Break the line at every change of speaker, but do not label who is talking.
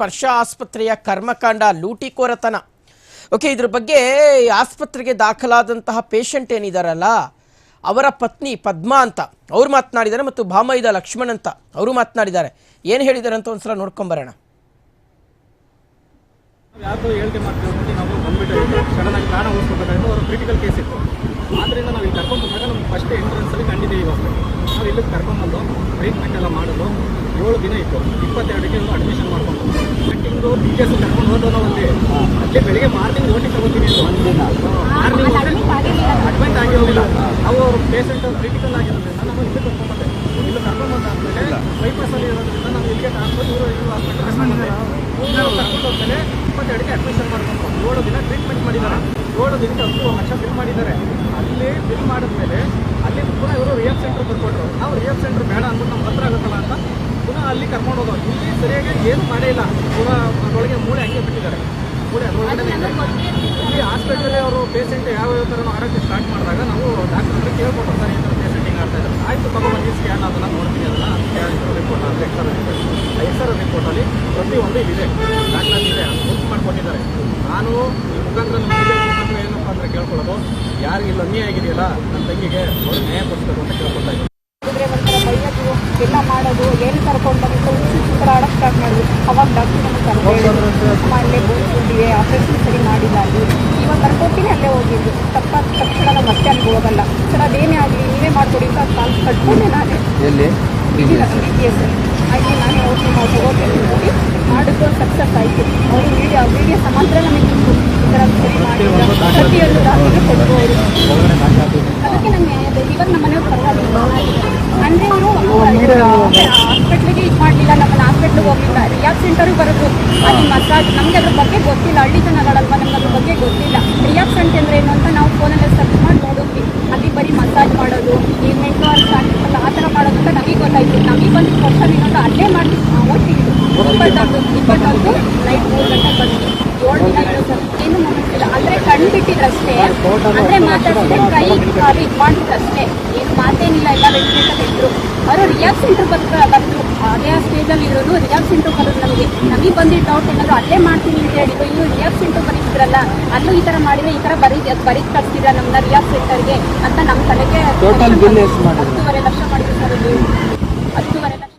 ಸ್ಪರ್ಶ ಆಸ್ಪತ್ರೆಯ ಕರ್ಮಕಾಂಡ ಲೂಟಿಕೋರತನ. ಓಕೆ, ಇದ್ರ ಬಗ್ಗೆ ಆಸ್ಪತ್ರೆಗೆ ದಾಖಲಾದಂತಹ ಪೇಷಂಟ್ ಏನಿದಾರಲ್ಲ, ಅವರ ಪತ್ನಿ ಪದ್ಮಾ ಅಂತ. ಅವ್ರು ಮಾತನಾಡಿದ್ದಾರೆ ಮತ್ತು ಭಾಮೈದ ಲಕ್ಷ್ಮಣ್ ಅಂತ. ಅವರು ಮಾತನಾಡಿದ್ದಾರೆ ಏನು ಹೇಳಿದ್ದಾರೆ ಅಂತ ಒಂದ್ಸಲ ನೋಡ್ಕೊಂಬರೋಣ.
ಯಾರು ಹೇಳಿಕೆ ಮಾಡ್ತೀವಿ ನಾವು ಸಡನ್ ಆಗಿ ಅವರು ಕ್ರಿಟಿಕಲ್ ಕೇಸ್ ಇತ್ತು ಆದ್ದರಿಂದ ನಾವು ಇಲ್ಲಿ ಕರ್ಕೊಂಡು ಬಂದಾಗ ನಮ್ಗೆ ಫಸ್ಟ್ ಎಂಟ್ರೆನ್ಸಲ್ಲಿ ಕಂಡಿದ್ದೀವಿ ಹಾಸ್ಪಿಟಲ್ ನಾವು ಕರ್ಕೊಂಡ್ಬಂದು ಟ್ರೀಟ್ಮೆಂಟ್ ಎಲ್ಲ ಮಾಡಲು ಏಳು ದಿನ ಇತ್ತು. ಇಪ್ಪತ್ತೆರಡಕ್ಕೆ ಒಂದು ಅಡ್ಮಿಷನ್ ಮಾಡ್ಕೊಂಡು ಡಿ ಟಿ ಎಸ್ ಕರ್ಕೊಂಡು ಹೋದೋ ನಾವು ಅಲ್ಲಿ. ಅಲ್ಲೇ ಬೆಳಿಗ್ಗೆ ಮಾರ್ನಿಂಗ್ ಓಟಿ ತಗೋತೀನಿ ಅಂತ ಮಾರ್ನಿಂಗ್ ಅಡ್ಮಿಟ್ ಆಗಿ ಹೋಗಿಲ್ಲ. ನಾವು ಅವ್ರ ಪೇಷಂಟ್ ಕ್ರಿಟಿಕಲ್ ಆಗಿರೋದ್ರಿಂದ ನಾವು ಇಲ್ಲಿ ಕರ್ಕೊಂಡ್ಬಂದೆ ಇಲ್ಲಿ ಕರ್ಕೊಂಡ್ಬಂದಾದ್ಮೇಲೆ ಬೈಪಾಸಲ್ಲಿ ಇರೋದ್ರಿಂದ ನಾವು ಇಲ್ಲಿಗೆ ಟ್ರಾನ್ಸ್ಫರ್ ಇವರು ಇವರು ಹಾಸ್ಪಿಟಲ್ ಕರ್ಕೊಂಡು ಹೋದ್ಮೇಲೆ ಇಪ್ಪತ್ತೆರಡಕ್ಕೆ ಅಡ್ಮಿಷನ್ ಮಾಡ್ಕೊಂಡು ಏಳು ದಿನ ಟ್ರೀಟ್ಮೆಂಟ್ ಮಾಡಿದ್ದಾರೆ. ಏಳು ದಿನಕ್ಕೆ ಹತ್ತು ಲಕ್ಷ ಬಿಲ್ ಮಾಡಿದ್ದಾರೆ. ಅಲ್ಲಿ ಬಿಲ್ ಮಾಡಿದ್ಮೇಲೆ ಅಲ್ಲಿ ಪುನಃ ಇವರು ರಿಯಾಬ್ ಸೆಂಟರ್ ಬರ್ಕೊಟ್ರು. ನಾವು ರಿಯಾಬ್ ಸೆಂಟ್ರ್ ಬೇಡ ಅಂದ್ಬಿಟ್ಟು ನಮ್ಗೆ ಹತ್ರ ಆಗುತ್ತಲ್ಲ ಅಂತ ಪುನಃ ಅಲ್ಲಿ ಕರ್ಕೊಂಡು ಹೋಗೋದು ಇಲ್ಲಿ ಸರಿಯಾಗಿ ಏನು ಮಾಡೇ ಇಲ್ಲ. ಪುನಃ ಅದರೊಳಗೆ ಮೂಳೆ ಹಂಗೆ ಬಿಟ್ಟಿದ್ದಾರೆ. ಮೂಳೆ ಅದರೊಳಗಡೆ ಇಲ್ಲಿ ಹಾಸ್ಪಿಟಲ್ ಅವರು ಪೇಷಂಟ್ ಯಾವ ಯಾವ ಥರ ಆಡೋಕ್ಕೆ ಸ್ಟಾರ್ಟ್ ಮಾಡಿದಾಗ ನಾವು ಡಾಕ್ಟರ್ ಕೇಳ್ಕೊಟ್ಟು ಸರ್ ಈ ಥರ ಪೇಷಂಟ್ ಹಿಂಗೆ ಆಡ್ತಾ ಇದ್ದಾರೆ. ಆಯಿತು ತಗೊಂಡು ಸ್ಕ್ಯಾನ್ ಅದನ್ನು ನೋಡ್ತೀನಿ ಅದನ್ನು. ಸ್ಕ್ಯಾನ್ ರಿಪೋರ್ಟ್ ಅಂದರೆ ಎಕ್ಸರ್ ರಿಪೋರ್ಟ್ ಎಕ್ಸರ್ ರಿಪೋರ್ಟಲ್ಲಿ ಪ್ರತಿಯೊಂದು ಇದೆ. ಡಾಕ್ಟರ್ ಇದೆ. ಬುಕ್ ಮಾಡ್ಕೊಟ್ಟಿದ್ದಾರೆ. ನಾನು ಈ ಮುಖಾಂತರ ನಮ್ಮ media ಮುಖಾಂತರ ಏನಪ್ಪ ಅಂದರೆ ಕೇಳ್ಕೊಳ್ಳೋದು? ಯಾರಿಗೆ ಇಲ್ಲಿ ಅನ್ಯಾಯ ಆಗಿದೆಯಲ್ಲ ನನ್ನ ತಂಗಿಗೆ ಅವರು ನ್ಯಾಯ ಕೊಡಿಸ್ಬೇಕು ಅಂತ ಕೇಳ್ಕೊಳ್ತಾ ಇದ್ದೀನಿ.
ಎಲ್ಲ ಮಾಡೋದು ಏನು ಕರ್ಕೊಂಡು ಬಂದು ಚಿತ್ರ ಆಡಕ್ಕೆ ಸ್ಟಾರ್ಟ್ ಮಾಡಿದ್ವಿ ಅವಾಗ ಡಾಕ್ಟರ್ ಕರ್ಕೊಂಡು ಅಲ್ಲೇ ಆಪರೇಷನ್ ಸರಿ ಮಾಡಿಲ್ಲ ಅಲ್ಲಿ ಇವಾಗ ಕರ್ಕೊತೀನಿ ಅಲ್ಲೇ ಹೋಗಿದ್ದು ತಪ್ಪಾದ ತಕ್ಷಣ ನಾವು ಮತ್ತೆ ಅಲ್ಲಿ ಹೋಗಲ್ಲ. ಸರ್ ಅದೇನೇ ಆಗಲಿ ನೀವೇ ಮಾಡ್ಕೊಡಿ ಅಂತ ಕಾಲ್ ಕಟ್ಕೊಂಡೆ ನಾನೇ.
ಎಲ್ಲಿ?
ಇದಿಲ್ಲ ಬಿ ಪಿ ಎಸ್ ಆಯ್ತು ನಾನೇ ಹೋಗಿ ನಾವು ಮಾಡಿದ್ದು ಸಕ್ಸಸ್ ಆಯಿತು. ಅವರು ವೀಡಿಯೋ ವೀಡಿಯೋ ಸಮಾಂತರ ನಮಗೆ ಕೊಟ್ಟು ಈ ಥರ ಸರಿ ಮಾಡಿಲ್ಲ ಅದಕ್ಕೆ ನಂಗೆ ಇವಾಗ ನಮ್ಮ ಮನೆಯವ್ರು ಪರವಾಗಿಲ್ಲ ಅವರು ಹಾಸ್ಪಿಟ್ಲಿಗೆ ಇದು ಮಾಡಲಿಲ್ಲ ನಮ್ಮನ್ನ ಹಾಸ್ಪಿಟ್ಲಿಗೆ ಹೋಗಲಿಲ್ಲ ರಿಯಾಬ್ ಸೆಂಟರ್ಗೆ ಬರೋದು ಅಲ್ಲಿ ಮಸಾಜ್ ನಮಗೆ ಅದ್ರ ಬಗ್ಗೆ ಗೊತ್ತಿಲ್ಲ ಹಳ್ಳಿ ಜನಗಳಲ್ವ ನಮ್ಗೆ ಅದ್ರ ಬಗ್ಗೆ ಗೊತ್ತಿಲ್ಲ ರಿಯಾಬ್ ಸೆಂಟರ್ ಅಂದ್ರೆ ಏನು ಅಂತ ನಾವು ಫೋನಲ್ಲಿ ಸರ್ಚ್ ಮಾಡಿ ನೋಡಿದ್ವಿ ಅಲ್ಲಿ ಬರೀ ಮಸಾಜ್ ಮಾಡೋದು ಈ ನೆಟ್ವರ್ಕ್ ಅಂತ ಆ ಥರ ಮಾಡೋದು ಅಂತ ನಮಗೆ ಗೊತ್ತಾಯ್ತು ನಮಗೆ ಬಂದು ಕ್ವಶನ್ ಏನಂತ ಅಲ್ಲೇ ಮಾಡಿ ಓದ್ತಿದ್ದು ಇಪ್ಪತ್ತೊಂದು ಇಪ್ಪತ್ತೊಂದು ನೈಟ್ ಮೂರು ಗಂಟೆ ಬಂದು ಏಳು ದಿನ ಆಯ್ತು ಸರ್ ಏನು ಮಾತಾಡ್ತಿಲ್ಲ ಅಂದರೆ ಕಣ್ಣು ಅಂದ್ರೆ ಮಾತಾಡಿದ್ರೆ ಕೈ ಕಾಲು ಇದು ಮಾಡಿದ್ರಷ್ಟೇ ಏನು ಮಾತೇನಿಲ್ಲ ಎಲ್ಲ ವೆಂಟಿಲೇಟರ್ ಇದ್ರು. ಅವರು ರಿಯಾಕ್ಸ್ ಸೆಂಟರ್ ಬಂದ್ರು ಬಂದ್ರು. ಅದೇ ಸ್ಟೇಜಲ್ಲಿ ಇರೋದು ರಿಯಾಕ್ ಸೆಂಟರ್ ಬರೋದು ನಮಗೆ. ನಮಗೆ ಬಂದಿದ್ದ ಡೌಟ್ ಏನಾದ್ರು ಅಲ್ಲೇ ಮಾಡ್ತೀನಿ ಅಂತ ಹೇಳಿದ್ರು ಇನ್ನು ರಿಯಾಕ್ ಸೆಂಟರ್ ಬರೀತಿದ್ರಲ್ಲ ಅಲ್ಲೂ ಈ ತರ ಮಾಡಿದ್ರೆ ಈ ತರ ಬರೀ ಬರೀ ಕಳಿಸ್ತಿದ್ರ ನಮ್ಮನ್ನ ರಿಯಾಕ್ ಸೆಂಟರ್ಗೆ ಅಂತ ನಮ್ಮ ತಲೆಗೆ
ಹತ್ತುವರೆ ಮಾಡಿದ್ರು?
ಹತ್ತೂವರೆ ಲಕ್ಷ ಮಾಡಿದ್ರು ಸರ್ ಇಲ್ಲಿ